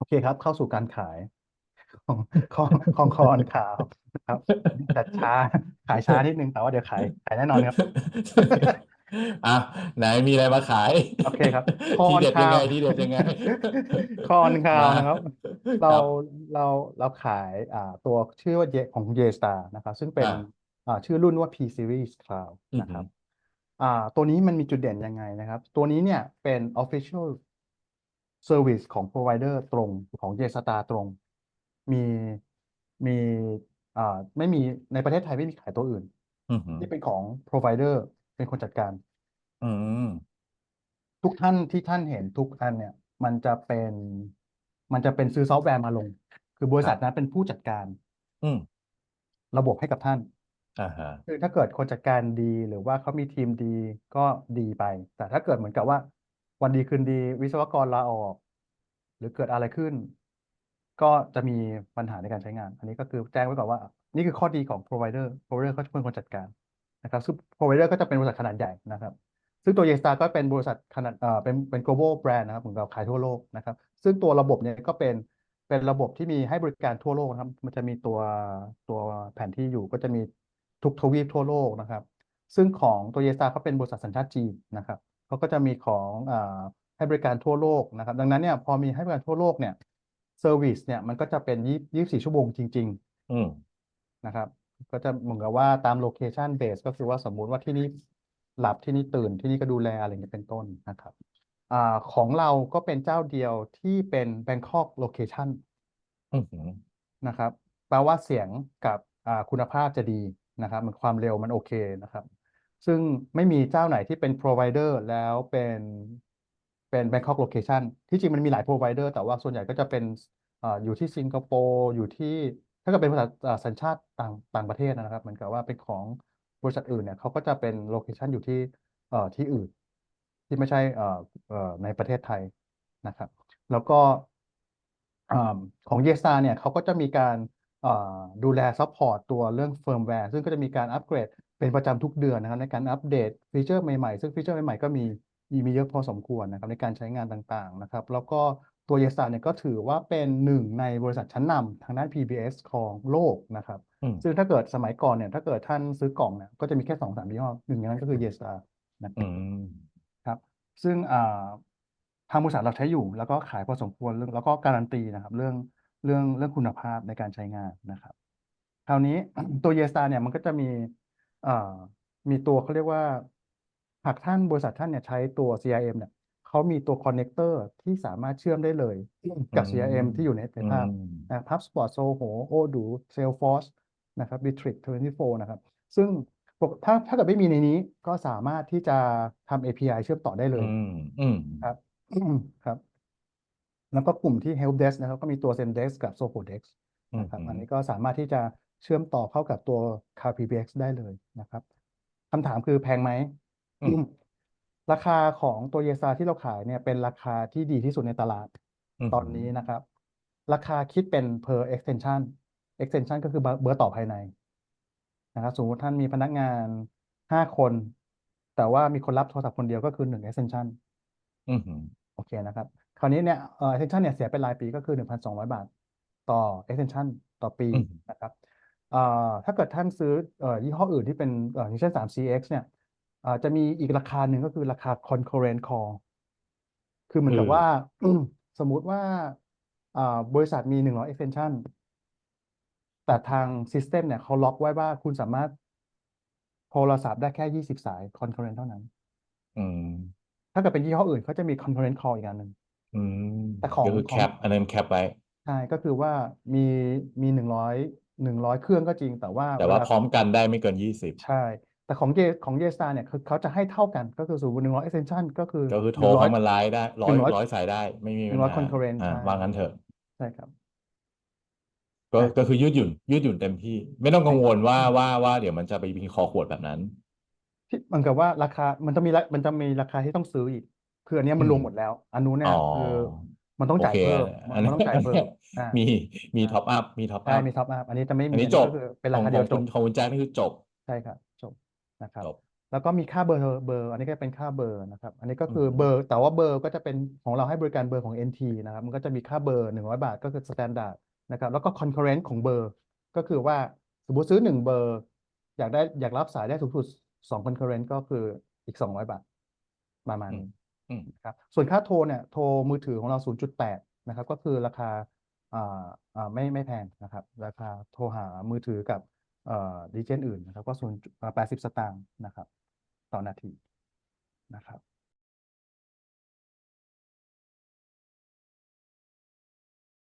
โอเคครับ เข้าสู่การขายของของของคอนข่าวนะครับแต่ช้าขายช้านิดนึงแต่ว่าเดี๋ยวขายขายแน่นอนครับอะไหนมีอะไรมาขาย โอเคครับที่เด็ดยังไงคอนข่าวที่เด็ดยังไงคอนข่าวนะครับครัเราบเราเราขายอ่าตัวชื่อว่าเยของ J-Star นะครับ ซึ่งเป็นอ่าอ่าชื่อรุ่นว่า P Series Cloud อือนะหืคอรับอ่าตัวนี้มันมีจุดเด่นยังไงนะครับ ตัวนี้เนี่ยเป็น Official Service ของ Provider ตรงของ J-Star ตรง มีมีอ่าไม่มีในประเทศไทยไม่มีขายตัวอื่นอือหือที่เป็นของ Provider เป็นคนจัดการอืมทุกท่านที่ท่านเห็นทุกอันเนี่ย มันจะเป็น มันจะเป็นซื้อซอฟต์แวร์มาลง คือบริษัทนั้นเป็นผู้จัดการอืมระบบให้กับท่านอ่าฮะคือถ้าเกิดคนจัดการดีหรือว่าเขามีทีมดีก็ดีไป แต่ถ้าเกิดเหมือนกับว่า วันดีคืนดีวิศวกรลาออก หรือเกิดอะไรขึ้น ก็จะมีปัญหาในการใช้งาน อันนี้ก็คือแจ้งไว้ก่อนว่า นี่คือข้อดีของ provider provider เขาจะเป็นคนจัดการนะครับซึ่ง provider ก็จะเป็นบริษัทขนาดใหญ่นะครับ ซึ่งตัว Yeastar ก็เป็นบริษัทขนาดเอ่อเป็นเป็น global brand นะครับเหมือนกับขายทั่วโลกนะครับ ซึ่งตัวระบบเนี่ยก็เป็นเป็นระบบที่มีให้บริการทั่วโลกนะครับ มันจะมีตัวตัวแผนที่อยู่ก็จะมีทุกทวีปทั่วโลกนะครับ ซึ่งของตัว Yeastar เขาเป็นบริษัทสัญชาติจีนนะครับ เขาก็จะมีของอ่าให้บริการทั่วโลกนะครับ ดังนั้นเนี่ยพอมีให้บริการทั่วโลกเนี่ยเซอร์วิสเนี่ยมันก็จะเป็นยี่24ชั่วโมงจริงๆอืมนะครับ ก็จะเหมือนกับว่าตามโลเคชันเบสก็คือว่าสมมุติว่าที่นี่หลับที่นี่ตื่นที่นี่ก็ดูแลอะไรอย่างเงี้ยเป็นต้นนะครับอ่าของเราก็เป็นเจ้าเดียวที่เป็น Bangkok location อือหือนะครับแปลว่าเสียงกับอ่าคุณภาพจะดีนะครับ มันความเร็วมันโอเคนะครับ ซึ่งไม่มีเจ้าไหนที่เป็น provider แล้วเป็นเป็น Bangkok location ที่จริงมันมีหลาย provider แต่ว่าส่วนใหญ่ก็จะเป็นออยู่ที่สิงคโปร์อยู่ที่ถ้าเกิดเป็นบริษัทอ่าสัญชาติต่างต่างประเทศนะครับ เหมือนกับว่าเป็นของบริษัทอื่นเนี่ยเขาก็จะเป็น location อยู่ที่เอ่อที่อื่น ที่ไม่ใช่เอ่อเอ่อในประเทศไทยนะครับ แล้วก็ของ Yeastar เนี่ยเขาก็จะมีการดูแลซัพพอร์ตตัวเรื่องเฟิร์มแวร์ซึ่งก็จะมีการอัปเกรด เป็นประจำทุกเดือนนะครับ ในการอัปเดตฟีเจอร์ใหม่ๆ ซึ่งฟีเจอร์ใหม่ๆก็มีมีมีเยอะพอสมควรนะครับในการใช้งานต่างๆนะครับ แล้วก็ตัว Yeastar เนี่ยก็ถือว่าเป็นหนึ่งในบริษัทชั้นนำทางด้าน PBX ของโลกนะครับอืมซึ่งถ้าเกิดสมัยก่อนเนี่ยถ้าเกิดท่านซื้อกล่องเนี่ยก็จะมีแค่สองสามยี่ห้อหนึ่งในนั้นก็คือ Yeastar นะคอืรับมครับ ซึ่งอ่าทางบริษัทเราใช้อยู่ แล้วก็ขายพอสมควรเรื่องแล้วก็การันตีนะครับ เรื่องเรื่องเรื่องคุณภาพในการใช้งานนะครับ คราวนี้ตัว Yeastar เนี่ยมันก็จะมีเอ่อ มีตัวเขาเรียกว่า หากท่านบริษัทท่านเนี่ยใช้ตัว CRM เนี่ยเขามีตัวคอนเน c เตอร์ที่สามารถเชื่อมได้เลย กับอืม CRM ที่อยู่ในในอืภาพมนะครับ HubSpot Zoho Odoo Salesforce นะครับ Bitrix 24นะครับ ซึ่งปกถ้าถ้าเกิดไม่มีในนี้ก็สามารถที่จะทำ API เชื่อมต่อได้เลยอืมอืมครับครับ แล้วก็กลุ่มที่ Help Desk นะครับ ก็มีตัว Zendesk กับ Zoho Desk อืมนะครับอือันมนี้ก็สามารถที่จะ เชื่อมต่อเข้ากับตัว Cloud PBX ได้เลยนะครับคำถามคือแพงไหมอืมราคาของตัว Yeastar ที่เราขายเนี่ยเป็นราคาที่ดีที่สุดในตลาดอืมตอนนี้นะครับ ราคาคิดเป็น per extension extension ก็คือเบอร์ต่อภายในนะครับสมมติท่านมีพนักงานห้าคน แต่ว่ามีคนรับโทรศัพท์คนเดียวก็คือหนึ่ง extension อืมโอเคนะครับ คราวนี้เนี่ยเอ่อ extension เนี่ยเสียเป็นรายปีก็คือ1,200บาท ต่อ extension ต่อปีอืมนะครับเอ่อ ถ้าเกิดท่านซื้อเอ่อยี่ห้ออื่นที่เป็นเอ่ออย่างเช่น 3CX เนี่ยเอ่อจะมีอีกราคาหนึ่งก็คือราคา concurrent call คือเหมือนกับคือว่าสมมุติว่าอ่าบริษัทมี 100 extension แต่ทาง system เนี่ยเขาล็อกไว้ว่าคุณสามารถโทรศัพท์ได้แค่ 20 สาย concurrent เท่านั้นอืมถ้าเกิดเป็นยี่ห้ออื่นเขาจะมี concurrent call อีกอันหนึ่งอืมแต่ของก็คือขแคองปอันนั้นแคปไว้ใช่ก็คือว่ามีมีหนึ่งร้อย หนึ่งร้อยเครื่องก็จริง แต่ว่าแต่เวว่าลาพร้อมกันได้ไม่เกินยี่สิบใช่ แต่ของเยของเยสตาเนี่ยคือเขาจะให้เท่ากันก็คือสมมติหนึ่งร้อย extension ก็คือก็คือโทหนึ่รงร้อยเข้ามาไลน์ได้ร้อยหนึ่งร้อยร้อยสายได้ ไม่มีหปันึ่ญงร้อยหา concurrent อ่าใช่ว่างั้นเถอะใช่ครับก็อะก็คือยืดหยุ่น ยืดหยุ่นเต็มที่ ไม่ต้องกังวลว่าอืมว่าว่าเดี๋ยวมันจะไปมีคอขวดแบบนั้นที่เหมันกับว่าราคามันจะมีละมันจะมีราคาที่ต้องซื้ออีกคืออันเนี้ยมันอืมรวมหมดแล้ว อันนู้นเนี่อ๋ยอคือ มันต้องโอจ่ายเคเพิ่มมัอันนมันนี้ต้องจ่ายเพิ่มอ่ามีมีอ่าท็อปอัพมีท็อปใช่อัพมีท็อปอัพอันนี้จะไม่อันมีนี้อันจนี้บก็คือเป็นราของคาขเดีอยวงจคุบณของคุณแจ็คนี่คือจบ ใช่ครับจบนะครับ จบแล้วก็มีค่าเบอร์เบอร์ อันนี้ก็เป็นค่าเบอร์นะครับ อันนี้ก็คืออม เบอร์ แต่ว่าเบอร์ก็จะเป็นของเราให้บริการเบอร์ของ NT นะครับ มันก็จะมีค่าเบอร์ 100 บาทก็คือ standard นะครับ แล้วก็ concurrent ของเบอร์ ก็คือว่าสมมติซื้อ 1 เบอร์ อยากได้อยากรับสายได้สูงสุด2 concurrent ก็คืออีก 200 บาทประมาณอืมนี้อืมนะ ครับส่วนค่าโทรเนี่ยโทรมือถือของเรา 0.8 นะครับ ก็คือราคาไม่ไม่แพงนะครับ ราคาโทรหามือถือกับดีเจนอื่นนะครับ ก็0 80 สตางค์นะครับ ต่อนาทีนะครับ